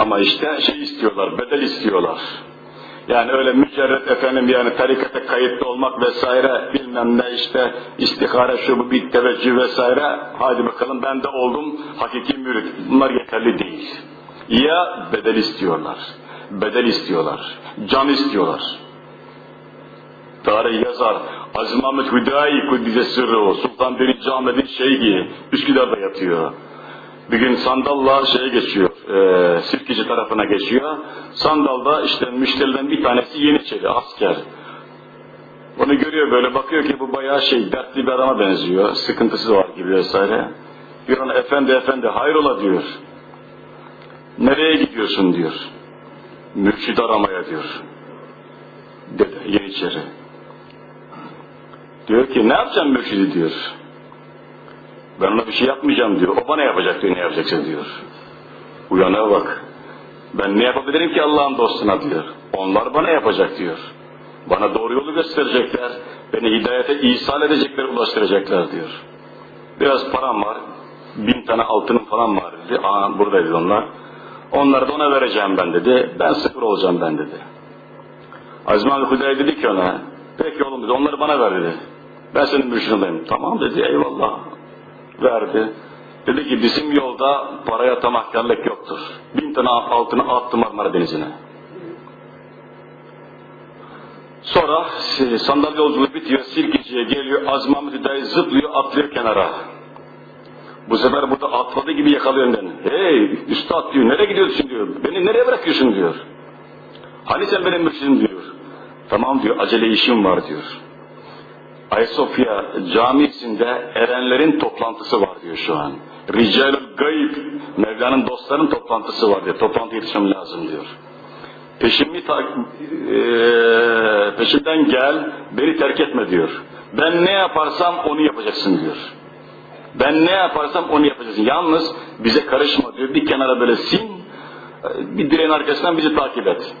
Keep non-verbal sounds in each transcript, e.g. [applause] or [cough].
Ama işte şey istiyorlar, bedel istiyorlar. Yani öyle mücerret efendim yani tarikata kayıtlı olmak vesaire bilmem ne işte istihare şu bu bir teveccüh vesaire hadi bakalım ben de oldum hakiki mürit. Bunlar yeterli değil. Ya bedel istiyorlar, bedel istiyorlar, can istiyorlar. Tarih yazar, Aziz Mahmut Hüdayi Kuddise Sırrı Sultan 1. Ahmet'in şeyhi Üsküdar'da yatıyor. Bir gün sandalla şeye geçiyor, e, Sirkeci tarafına geçiyor. Sandalda işte müşteriden bir tanesi Yeniçeri, asker. Onu görüyor böyle, bakıyor ki bu bayağı şey, dertli bir adama benziyor, sıkıntısı var gibi vesaire. Diyor ona, efendi efendi hayrola diyor. Nereye gidiyorsun diyor. Mürşid aramaya diyor. Dede, Yeniçeri. Diyor ki ne yapacağım mürşidi diyor. Ben ona bir şey yapmayacağım diyor. O bana yapacak diyor ne yapacaksa diyor. Uyanığa bak. Ben ne yapabilirim ki Allah'ın dostuna diyor. Onlar bana yapacak diyor. Bana doğru yolu gösterecekler. Beni hidayete ihsal edecekler, ulaştıracaklar diyor. Biraz param var. Bin tane altınım falan var dedi. Aa buradaydı onlar. Onları da ona vereceğim ben dedi. Ben sıfır olacağım ben dedi. Azmi abi Hüdayi dedi ki ona, peki oğlum dedi, onları bana ver dedi. Ben senin mürşidindeyim. Tamam dedi, eyvallah. Verdi. Dedi ki bizim yolda paraya tamahkarlık yoktur. Bin tane altını attı Marmara Denizi'ne. Sonra e, sandalye yolculuğu bitiyor, Silkici'ye geliyor, Azmi Ahmet Hüdayi zıplıyor, atlıyor kenara. Bu sefer burada atladı gibi yakalıyor beni. Hey üstad diyor, nereye gidiyorsun diyor, beni nereye bırakıyorsun diyor. Hani sen benim mürşidim diyor. Tamam diyor, acele işim var diyor. Ayasofya camisinde erenlerin toplantısı var diyor şu an. Ricalül gayb, Mevla'nın dostlarının toplantısı var diyor. Toplantı yetişmem lazım diyor. Peşimi ta, e, peşimden gel, beni terk etme diyor. Ben ne yaparsam onu yapacaksın diyor. Ben ne yaparsam onu yapacaksın. Yalnız bize karışma diyor. Bir kenara böyle sin, bir direğin arkasından bizi takip et.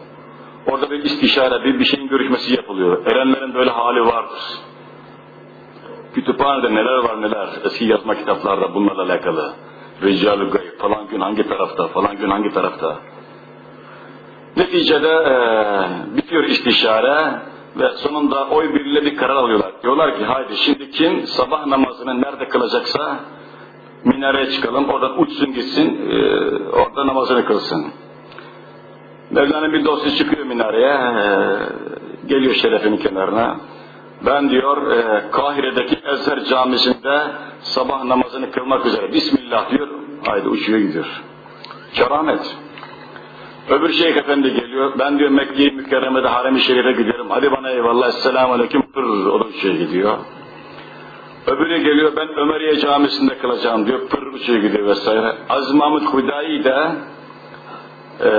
Orada bir istişare, bir, bir şeyin görüşmesi yapılıyor. Erenlerin böyle hali vardır. Kütüphanede neler var neler, eski yazma kitaplarda bunlarla alakalı. Rical-ü gayb, falan gün hangi tarafta, falan gün hangi tarafta. Neticede e, bitiyor istişare ve sonunda oy birliğiyle bir karar alıyorlar. Diyorlar ki haydi şimdi kim sabah namazını nerede kılacaksa minareye çıkalım, oradan uçsun gitsin, e, orada namazını kılsın. Mevla'nın bir dostu çıkıyor minareye, e, geliyor şerefinin kenarına. Ben diyor e, Kahire'deki Ezher camisinde sabah namazını kılmak üzere. Bismillah diyor. Haydi uçuyor gidiyor. Keramet. Öbür şeyh efendi geliyor. Ben diyor Mekke-i Mükerreme'de Harem-i Şerif'e gidiyorum. Hadi bana eyvallah. Esselamu Aleyküm. Pırr. O da uçuyor gidiyor. Öbürü geliyor. Ben Ömeriye camisinde kılacağım diyor. Pırr uçuyor gidiyor vesaire. Aziz Mahmut Hudayi de e,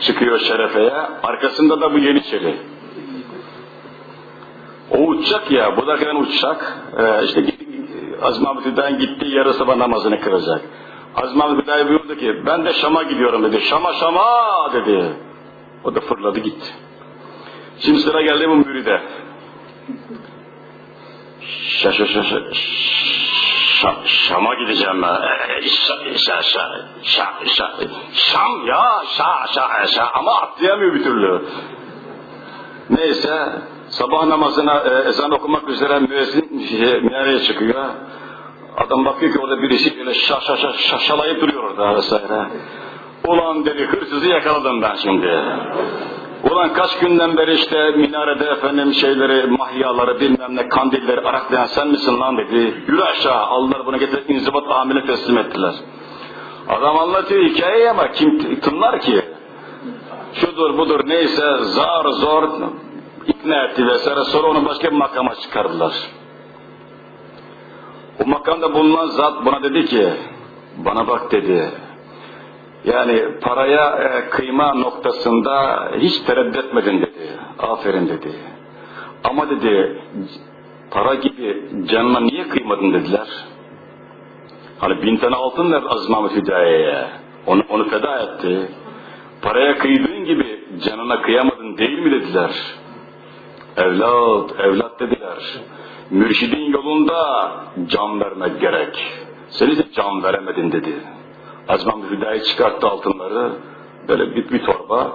çıkıyor şerefeye. Arkasında da bu Yeniçeri. Uçacak ya, bu da kadar uçacak. Ee, işte Azim Ahmet Hüdayi'nin gittiği yarı sabah namazını kıracak. Ahmet Hüdayi buyurdu ki, ben de Şam'a gidiyorum dedi. Şam'a Şam'a dedi. O da fırladı gitti. Şimdi sıra geldi bu müride. Şa şa şa şa Şa, Şam'a gideceğim ben. Ee, şa, şa, şa, şa, şa, Şam ya, şa, şa, şa. Ama atlayamıyor bir türlü. Neyse, sabah namazına e, ezan okumak üzere müezzin şey, minareye çıkıyor. Adam bakıyor ki orada birisi böyle şa, şa, şa, şaşalayıp duruyor orada vesaire. Ulan dedi, hırsızı yakaladım ben şimdi. Ulan kaç günden beri işte minarede efendim şeyleri, mahyaları, bilmem ne, kandilleri araklayan sen misin lan dedi. Yürü aşağı, aldılar bunu getirip inzibat amile teslim ettiler. Adam anlatıyor hikayeyi ama kim tınlar ki? Şudur budur neyse zar zor ikna etti vesaire sonra onu başka bir makama çıkardılar. O makamda bulunan zat buna dedi ki bana bak dedi yani paraya e, kıyma noktasında hiç tereddüt etmedin dedi. Aferin dedi. Ama dedi para gibi canına niye kıymadın dediler. Hani bin tane altın ver Azim Ahmet Hüdayi'ye. Onu, onu feda etti. Paraya kıydığın gibi canına kıyamadın değil mi dediler. Evlat, evlat dediler. Mürşidin yolunda can vermek gerek. Sen ise can veremedin dedi. Azman Hüdayi çıkarttı altınları. böyle bir, bir torba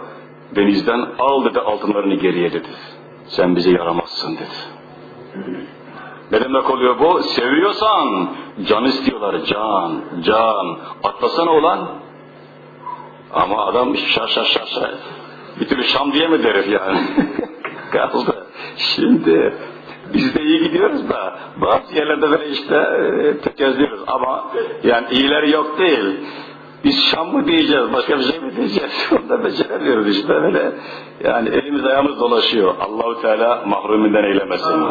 denizden al dedi altınlarını geriye dedi. Sen bize yaramazsın dedi. Ne demek oluyor bu? Seviyorsan can istiyorlar can, can. Atlasana ulan. Ama adam şaş şaş. şaş. Bir türlü Şam diyemedi herif yani. [laughs] Kaldı. Şimdi biz de iyi gidiyoruz da bazı yerlerde böyle işte e, tökezliyoruz ama yani iyileri yok değil. Biz Şam mı diyeceğiz, başka bir şey mi diyeceğiz? [laughs] Onu da beceremiyoruz işte böyle. Yani elimiz ayağımız dolaşıyor. Allahu Teala mahruminden eylemesin.